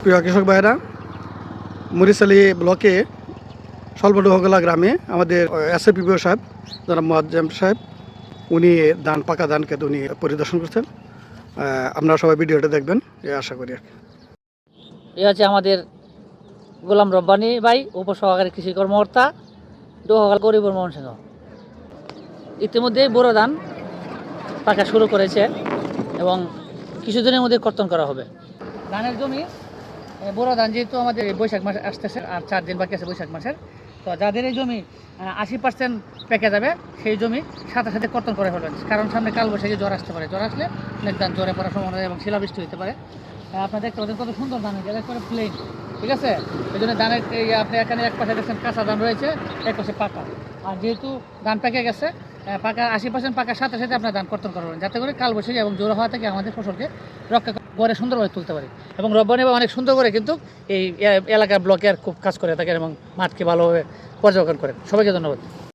প্রিয় কৃষক ভাইরা মরিশালী ব্লকে স্বল্পডুহগলা গ্রামে আমাদের এসএপিপিও সাহেব যারা মোয়াজ্জেম সাহেব উনি ধান পাকা ধান খেতে উনি পরিদর্শন করছেন। আপনারা সবাই ভিডিওটা দেখবেন এই আশা করি আর। এ হচ্ছে আমাদের গোলাম রব্বানি ভাই উপসহকারী কৃষি কর্মকর্তা ডোহকাল গরিবর মোহন সিংহ ইতিমধ্যেই বোরো ধান পাকা শুরু করেছে এবং কিছুদিনের মধ্যে কর্তন করা হবে। ধানের জমি এ, বোরো ধান যেহেতু আমাদের বৈশাখ মাস আসতেছে, আর চার দিন বাকি আছে বৈশাখ মাসের, তো যাদের এই জমি আশি পার্সেন্ট পেকে যাবে, সেই জমি সাথে সাথে কর্তন করে ফেলবেন। কারণ সামনে কাল বৈশাখী জ্বর আসতে পারে। জ্বর আসলে অনেক ধান জ্বরে পড়ার সম্ভাবনা এবং শিলাবৃষ্টি হতে পারে। আপনার দেখতে পাচ্ছেন কত সুন্দর ধান হয়েছে একবারে প্লেন ঠিক আছে? এই জন্য ধানের আপনি এখানে এক পাশে দেখছেন কাঁচা ধান রয়েছে, এক পাশে পাকা। আর যেহেতু ধান পেকে গেছে পাকা আশি পার্সেন্ট পাকার সাথে সাথে আপনার ধান কর্তন করবেন যাতে করে কাল বৈশাখী এবং জোর হওয়া থেকে আমাদের ফসলকে রক্ষা করে সুন্দরভাবে তুলতে পারি। এবং রব্বানি বা অনেক সুন্দর করে কিন্তু এই এলাকার ব্লকে আর খুব কাজ করে থাকেন এবং মাঠকে ভালোভাবে পর্যবেক্ষণ করেন। সবাইকে ধন্যবাদ।